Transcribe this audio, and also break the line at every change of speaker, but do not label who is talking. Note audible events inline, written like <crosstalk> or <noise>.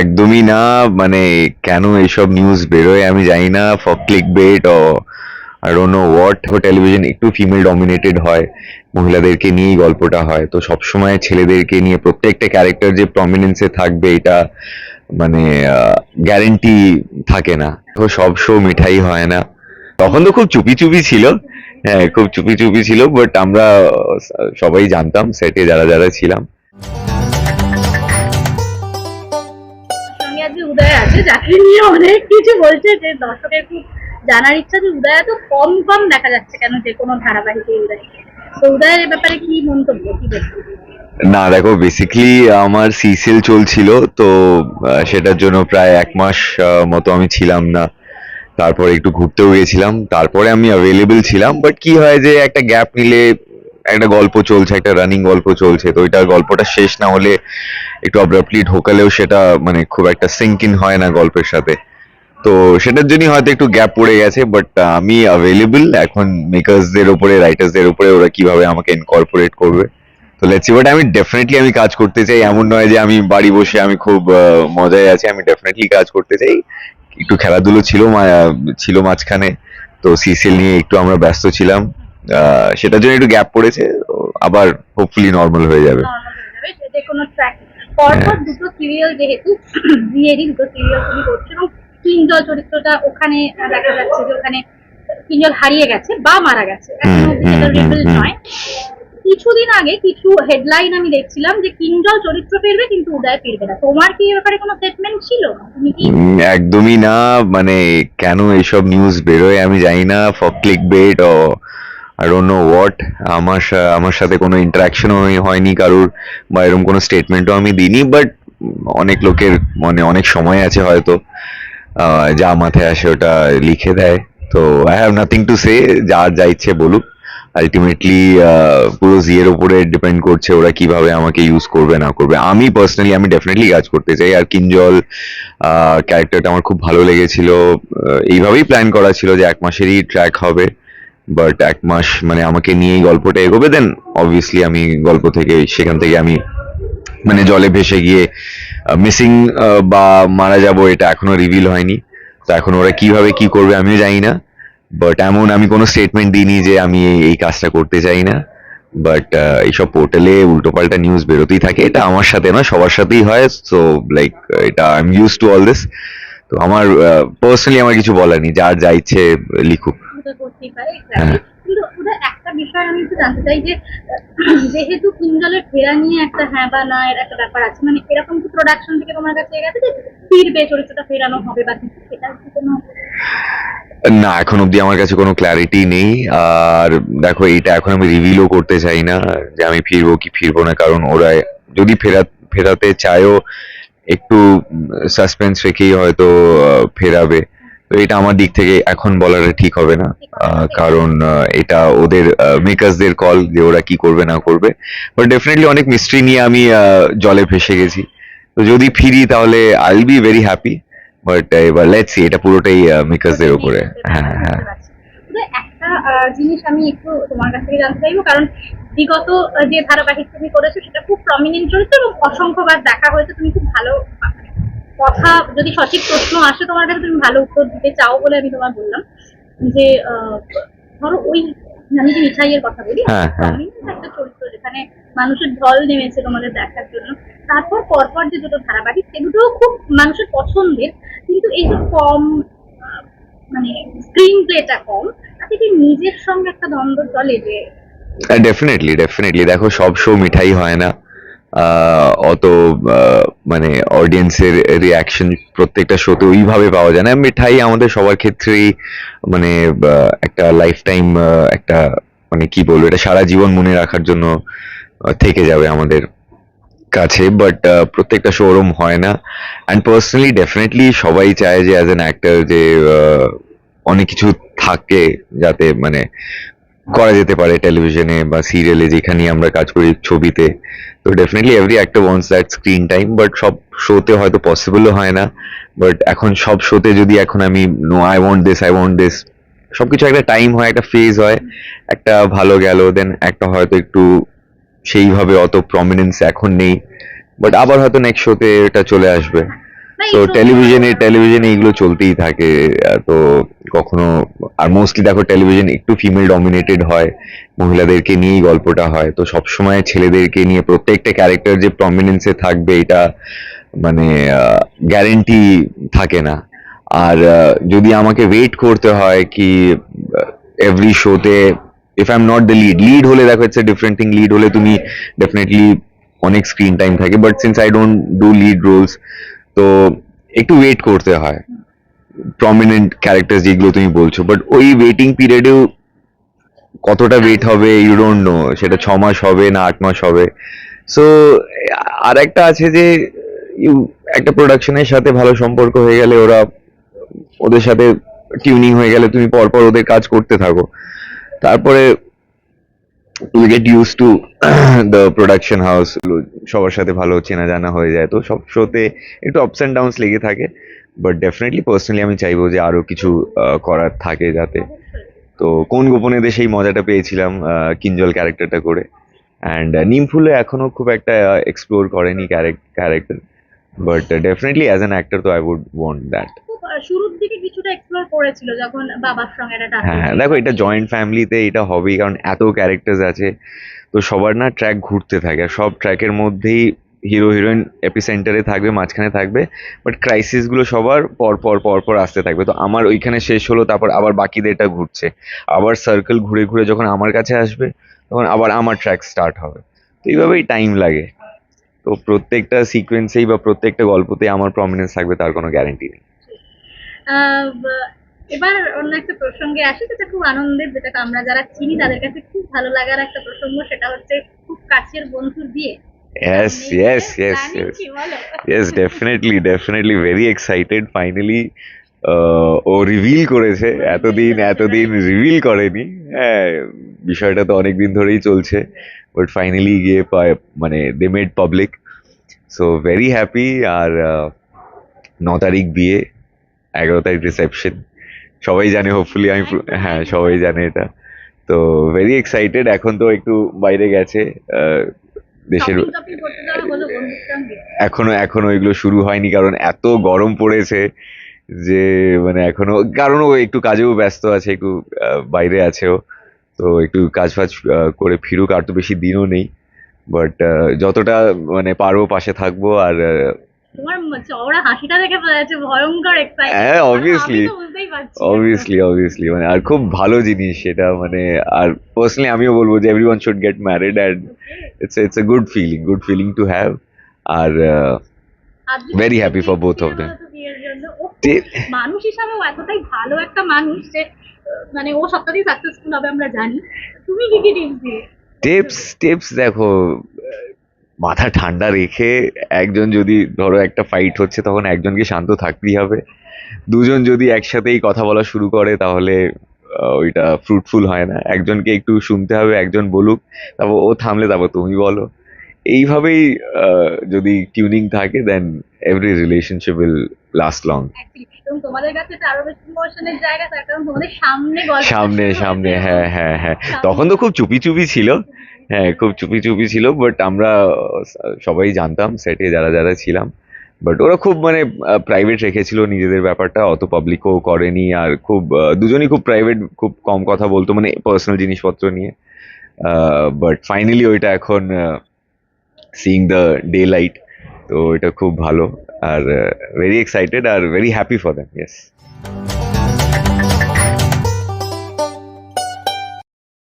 একদমই না মানে কেন এইসব নিউজ বেরোয় আমি জানি না ফর ক্লিক বেট ও ডোন্ট নো হোয়াট টেলিভিশন একটু ফিমেল ডমিনেটেড হয়, মহিলাদেরকে নিয়েই গল্পটা হয়। তো সবসময় ছেলেদেরকে নিয়ে প্রত্যেকটা ক্যারেক্টার যে প্রমিনেন্সে থাকবে, এটা মানে গ্যারেন্টি থাকে না। তো সব শো মিঠাই হয় না। তখন তো খুব চুপি চুপি ছিল হ্যাঁ খুব চুপি চুপি ছিল বাট আমরা সবাই জানতাম সেটে যারা যারা ছিলাম।
উদয় আছে, যাকে নিয়ে অনেক কিছু বলছে, যে দর্শকের খুব জানার ইচ্ছা যে উদয় এত কম কম দেখা যাচ্ছে কেন যে কোনো ধারাবাহিকে উদয় তো উদয়ের ব্যাপারে কি মন্তব্য, কি
না, দেখো বেসিক্যালি আমার সিসিএল চলছিল, তো সেটার জন্য প্রায় এক মাস মতো আমি ছিলাম না। তারপরে একটু ঘুরতেও গেছিলাম, তারপরে আমি অ্যাভেলেবেল ছিলাম বাট কি হয় যে একটা গ্যাপ নিলে একটা গল্প চলছে, একটা রানিং গল্প চলছে, তো ওইটার গল্পটা শেষ না হলে একটু অব্রাপ্টলি ঢোকালেও সেটা মানে খুব একটা সিঙ্ক হয় না গল্পের সাথে। তো সেটার জন্যই হয়তো একটু গ্যাপ পড়ে গেছে বাট আমি অ্যাভেলেবল এখন মেকার্সদের উপরে রাইটার্সদের উপরে ওরা কীভাবে আমাকে ইনকর্পোরেট করবে? তো লেটস সি বাট আমি ডেফিনেটলি আমি কাজ করতে চাই। এমন নয় যে আমি বাড়ি বসে আমি খুব মজায় আছি, আমি ডেফিনেটলি কাজ করতে চাই। একটু খেলাধুলো ছিল ছিল মাঝখানে, তো সিসিএল নিয়ে একটু আমরা ব্যস্ত ছিলাম। সেটার জন্য একটু গ্যাপ পড়েছে আবার হোপফুলি নর্মাল হয়ে যাবে।
যে- কোনো ট্র্যাক পরপর দুটো সিরিয়াল যেহেতু <clears throat> বিয়েরই দুটো সিরিয়াল তুমি করছ এবং কিঞ্জল চরিত্রটা ওখানে দেখা যাচ্ছে যে ওখানে কিঞ্জল হারিয়ে গেছে বা মারা গেছে। নয়। কিছুদিন আগে কিছু হেডলাইন আমি দেখছিলাম যে কিঞ্জল চরিত্র ফিরবে কিন্তু উদয় ফিরবে না। তোমার কি ব্যাপারে কোনো স্টেটমেন্ট ছিল?
একদমই না মানে কেন এইসব নিউজ বেরোয় আমি জানি না ফর ক্লিক বেট ও ডোন্ট নো হোয়াট আমার আমার সাথে কোনো ইন্টারাকশনও হয়নি, কারোর বা এরকম কোনো স্টেটমেন্টও আমি দিইনি বাট অনেক লোকের মানে অনেক সময় আছে হয়তো যা মাথায় আসে ওটা লিখে দেয়। তো I have nothing to say যা যা ইচ্ছে বলুক। আলটিমেটলি পুরো জিয়ের উপরে ডিপেন্ড করছে ওরা কীভাবে আমাকে ইউজ করবে, না করবে। আমি পার্সোনালি আমি ডেফিনেটলি কাজ করতে চাই। আর কিঞ্জল ক্যারেক্টারটা আমার খুব ভালো লেগেছিল। এইভাবেই প্ল্যান করা ছিল যে এক মাসেরই ট্র্যাক হবে। বাট এক মাস মানে আমাকে নিয়েই গল্পটা এগোবে দেন অবভিয়াসলি আমি গল্প থেকে, সেখান থেকে আমি মানে জলে ভেসে গিয়ে মিসিং বা মারা যাব এটা এখনও রিভিল হয়নি। তো এখন ওরা কীভাবে কি করবে আমিও জানি না বাট এমন আমি কোনো স্টেটমেন্ট দিইনি যে আমি এই- কাজটা করতে চাই না। বাট এইসব পোর্টালে উল্টোপাল্টা নিউজ বেরোতেই থাকে, এটা আমার সাথে না সবার সাথেই হয় সো লাইক এটা I am use to all this তো আমার পার্সোনালি আমার কিছু বলার নেই, যার যা ইচ্ছে লিখুক।
উদয় করতেই পারে
হ্যাঁ।
কিন্তু উদয় একটা বিষয় আমি একটু জানতে চাই যে যেহেতু কিঞ্জলের ফেরা নিয়ে একটা হ্যাঁ বা না এর একটা ব্যাপার আছে মানে এরকম কি প্রোডাকশন থেকে তোমার কাছে গেছে যে ফিরবে চরিত্রটা ফেরানো হবে বা কিছু? সেটা কি কোনো
না এখন অব্দি আমার কাছে কোনো ক্ল্যারিটি নেই। আর দেখো এটা এখন আমি রিভিলও করতে চাই না যে আমি ফিরবো কি ফিরবো না কারণ ওরা যদি ফেরা ফেরাতে চায়ও একটু সাসপেন্স রেখেই হয়তো ফেরাবে। তো এটা আমার দিক থেকে এখন বলাটা ঠিক হবে না। কারণ এটা ওদের মেকার্সদের কল যে ওরা কি করবে না করবে। বাট ডেফিনেটলি অনেক মিস্ট্রি নিয়ে আমি জলে ভেসে গেছি। তো যদি ফিরি তাহলে I will be very happy but এবার লেটস সি এটা পুরোটাই মেকার্সদের উপরে। হ্যাঁ হ্যাঁ
উদয়, একটা জিনিস আমি একটু তোমার কাছ থেকে জানতে চাইব কারণ বিগত যে ধারাবাহিক তুমি করেছ সেটা খুব প্রমিনেন্ট চরিত্র এবং অসংখ্যবার দেখা হয়েছে। তুমি খুব ভালো কথা যদি সঠিক প্রশ্ন আসে তোমার কাছে তুমি ভালো উত্তর দিতে চাও বলে আমি তোমার বললাম যে ধরো ওই আমি যে মিঠাইয়ের কথা বলি
হ্যাঁ, হ্যাঁ।
একটা চরিত্র যেখানে মানুষের ঢল নেমেছে তোমাদের দেখার জন্য তারপর পরপর যে দুটো ধারাবাহিক সেগুলোও খুব মানুষের পছন্দের কিন্তু এই যে কম মানে স্ক্রিন প্লেটা কম তাতে কি নিজের সঙ্গে একটা দ্বন্দ্ব চলে যে
ডেফিনেটলি ডেফিনেটলি দেখো সব শো মিঠাই হয় না অত মানে অডিয়েন্সের রিয়াকশন প্রত্যেকটা শোতে ওইভাবে পাওয়া যায় না। মিঠাই আমাদের সবার ক্ষেত্রেই মানে একটা লাইফ টাইম একটা মানে কি বলব, এটা সারা জীবন মনে রাখার জন্য থেকে যাবে আমাদের কাছে। বাট প্রত্যেকটা শো ওরম হয় না। অ্যান্ড পার্সোনালি ডেফিনেটলি সবাই চায় যে অ্যাজ অ্যান অ্যাক্টর যে অনেক কিছু থাকে যাতে মানে করা যেতে পারে টেলিভিশনে বা সিরিয়ালে যেখানে আমরা কাজ করি ছবিতে। তো definitely every actor wants that screen time but সব শোতে হয়তো পসিবলও হয় না। বাট এখন সব শোতে যদি এখন আমি no I want this I want this সবকিছু একটা টাইম হয়, একটা ফেজ হয়, একটা ভালো গেল দেন একটা হয়তো একটু সেইভাবে অত প্রমিনেন্স এখন নেই। বাট আবার হয়তো নেক্সট শোতে এটা চলে আসবে। তো টেলিভিশনে টেলিভিশনে এগুলো চলতেই থাকে তো কখনো আর মোস্টলি দেখো টেলিভিশন একটু ফিমেল ডমিনেটেড হয় মহিলাদেরকে নিয়েই গল্পটা হয় তো সবসময় ছেলেদেরকে নিয়ে প্রত্যেকটা ক্যারেক্টার যে প্রমিনেন্সে থাকবে এটা মানে গ্যারেন্টি থাকে না। আর যদি আমাকে ওয়েট করতে হয় কি এভরি শোতে if I am not the lead lead হলে দেখো it's a different thing lead হলে তুমি ডেফিনেটলি অনেক স্ক্রিন টাইম থাকে but since I don't do lead roles তো একটু ওয়েট করতে হয়। প্রমিনেন্ট ক্যারেক্টার যেগুলো তুমি বলছো বাট ওই ওয়েটিং পিরিয়ডেও কতটা ওয়েট হবে ইউ ডোন্ট নো সেটা ছ মাস হবে না আট মাস হবে। সো আর একটা আছে যে ইউ একটা প্রোডাকশনের সাথে ভালো সম্পর্ক হয়ে গেলে ওরা ওদের সাথে টিউনিং হয়ে গেলে তুমি পরপর ওদের কাজ করতে থাকো। তারপরে to get use to the production house সবার সাথে ভালো চেনা জানা হয়ে যায়। তো সব শোতে একটু আপস অ্যান্ড ডাউনস লেগে থাকে। বাট ডেফিনেটলি পার্সোনালি আমি চাইব যে আরও কিছু করার থাকে যাতে। তো কোন গোপনে দিয়ে সেই মজাটা পেয়েছিলাম কিঞ্জল ক্যারেক্টারটা করে। অ্যান্ড নিমফুলে এখনও খুব একটা এক্সপ্লোর করেনি character but definitely as an actor তো আই উড ওয়ান্ট দ্যাট
শুরুর দিকে কিছুটা এক্সপ্লোর করেছিল যখন বাবার সঙ্গে একটা ডাক্তার
হ্যাঁ দেখো, এটা জয়েন্ট ফ্যামিলিতে এটা হবেই, কারণ এত ক্যারেক্টার্স আছে। তো সবার না ট্র্যাক ঘুরতে থাকে সব ট্র্যাকের মধ্যেই হিরো হিরোইন এপিসেন্টারে থাকবে, মাঝখানে থাকবে বাট ক্রাইসিসগুলো সবার পর পর পর পর আসতে থাকবে। তো আমার ওইখানে শেষ হলো, তারপর আবার বাকিদের এটা ঘুরছে। আবার সার্কেল ঘুরে ঘুরে যখন আমার কাছে আসবে, তখন আবার আমার ট্র্যাক স্টার্ট হবে। তো এইভাবেই টাইম লাগে। তো প্রত্যেকটা সিকোয়েন্সেই বা প্রত্যেকটা গল্পতেই আমার প্রমিনেন্স থাকবে, তার কোনো গ্যারেন্টি নেই।
এবার অন্য একটা প্রসঙ্গে আসি যেটা খুব আনন্দের যেটা আমরা যারা চিনি তাদের কাছে খুব ভালো লাগার একটা প্রসঙ্গ সেটা হচ্ছে খুব কাছের বন্ধুর বিয়ে।
ইয়েস
Planning
ইয়েস
কি বলো?
Yes definitely definitely very excited finally ও রিভিল করেছে। এতদিন এতদিন রিভিল করেনি। হ্যাঁ বিষয়টা তো অনেক দিন ধরেই চলছে বাট ফাইনালি গিয়ে মানে they made public so very happy আর ন তারিখ বিয়ে। এগারো তারিখ রিসেপশন সবাই জানে হোপফুলি আমি হ্যাঁ সবাই জানে এটা। তো ভেরি এক্সাইটেড এখন তো একটু বাইরে গেছে দেশের এখনও এখনও এগুলো শুরু হয়নি কারণ এত গরম পড়েছে যে মানে এখনও কারণ ও একটু কাজেও ব্যস্ত আছে একটু বাইরে আছে ও তো একটু কাজ ফাজ করে ফিরুক আর তো বেশি দিনও নেই। বাট যতটা মানে পারব পাশে থাকব আর
তোমার চওড়া হাসিটা দেখে বোঝা যাচ্ছে ভয়ঙ্কর এক্সাইটেড
হ্যাঁ,
পারছি
অবভিয়াসলি অবভিয়াসলি মানে আর খুব ভালো জিনিস সেটা মানে আর পার্সোনালি আমিও বলব যে everyone should get married and it's it's a good feeling good feeling to have R for both of them.
বিয়ের ও মানুষ হিসাবেও এতটাই ভালো একটা মানুষ যে মানে ও সবটাতেই সাকসেসফুল হবে আমরা জানি। তুমি কি কি টিপস দিয়ে
টিপস টিপস দেখো মাথা ঠান্ডা রেখে একজন যদি ধরো একটা ফাইট হচ্ছে তখন একজনকে শান্ত থাকতেই হবে। দুজন যদি একসাথেই কথা বলা শুরু করে তাহলে ওইটা ফ্রুটফুল হয় না। একজনকে একটু শুনতে হবে একজন বলুক তারপর ও থামলে তারপর তুমি বলো। এইভাবেই আহ, যদি টিউনিং থাকে then every relationship will last long
সামনে
সামনে হ্যাঁ হ্যাঁ হ্যাঁ। তখন তো খুব চুপি চুপি ছিল। হ্যাঁ খুব চুপি চুপি ছিল বাট আমরা সবাই জানতাম সেটে যারা যারা ছিলাম। বাট ওরা খুব মানে প্রাইভেট রেখেছিল নিজেদের ব্যাপারটা, অত পাবলিকও করেনি, আর খুব দুজনই খুব প্রাইভেট খুব কম কথা বলতো মানে পার্সোনাল জিনিসপত্র নিয়ে। বাট ফাইনালি ওইটা এখন সিইং দ্য ডে লাইট তো এটা খুব ভালো, আর very excited R very happy for them yes